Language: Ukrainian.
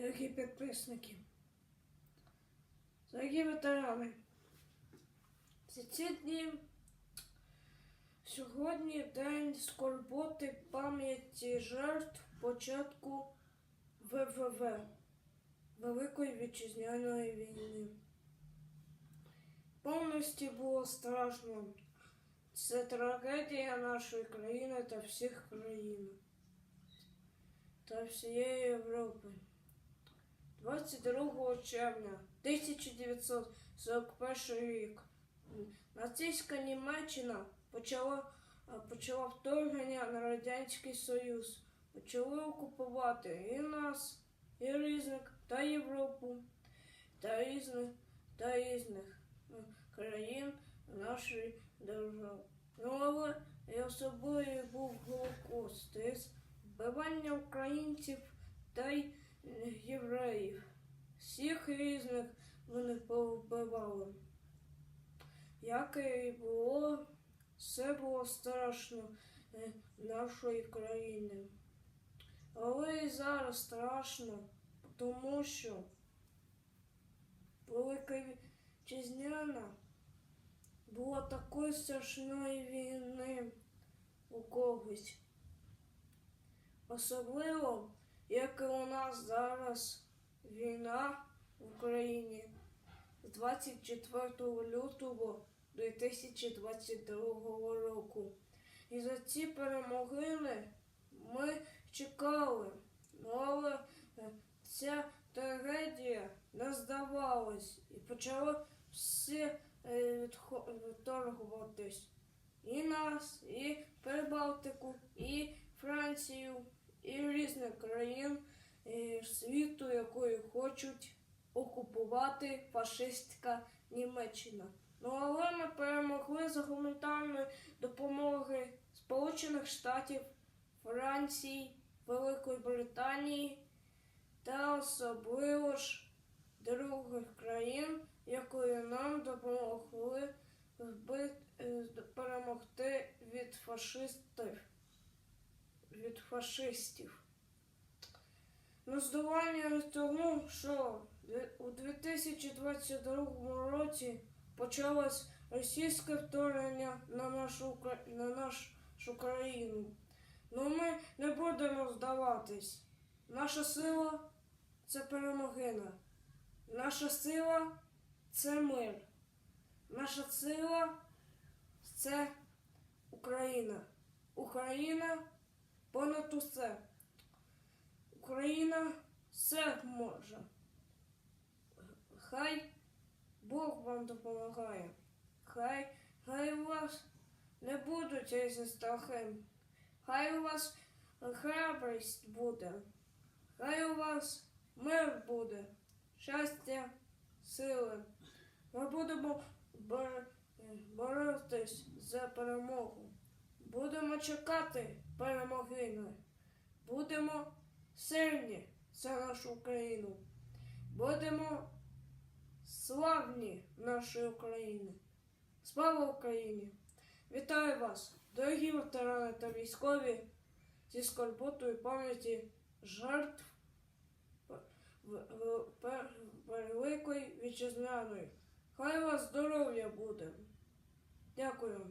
дорогі підписники, дорогі ветерани. За ці дні сьогодні день скорботи пам'яті жертв початку ВВВ Великої Вітчизняної війни. Повністю було страшно. Це трагедія нашої країни та всіх країн та всієї Європи. 22 червня 1941 рік нацистська Німеччина почала, почала вторгнення на Радянський Союз. Почали окупувати і нас, і різних, та Європу, та різних, та різних е, країн нашої держави. Ну, але і особливий був Голокост вбивання українців та й е, євреїв. Всіх різних вони повбивали. Як і було, все було страшно е, нашої країни. Але і зараз страшно, тому що Велика Вітчизняна була такої страшної війни у когось. Особливо, як і у нас зараз війна в Україні з 24 лютого 2022 року. І за ці перемогини ми чекали, але е, ця трагедія не здавалась і почала всі е, відторгуватись. І нас, і Прибалтику, і Францію, різних країн е, світу, якої хочуть окупувати фашистська Німеччина. Ну але ми перемогли за гуманітарної допомоги Сполучених Штатів, Франції, Великої Британії та особливо ж других країн, якої нам допомогли е, перемогти від фашистів. Від фашистів. Здавання тому, що у 2022 році почалось російське вторгнення на нашу, на нашу країну. Ну ми не будемо здаватись. Наша сила це перемогина. Наша сила це мир. Наша сила це Україна. Україна понад усе. Україна все може. Хай Бог вам допомагає. Хай, хай у вас не будуть ці страхи. Хай у вас храбрість буде. Хай у вас мир буде, щастя, сили. Ми будемо бор- боротись за перемогу. Будемо чекати перемоги. Будемо сильні за нашу Україну. Будемо славні нашої України. Слава Україні! Вітаю вас, дорогі ветерани та військові, зі скорботою пам'яті жертв Великої Вітчизняної. Хай вас здоров'я буде. Дякую.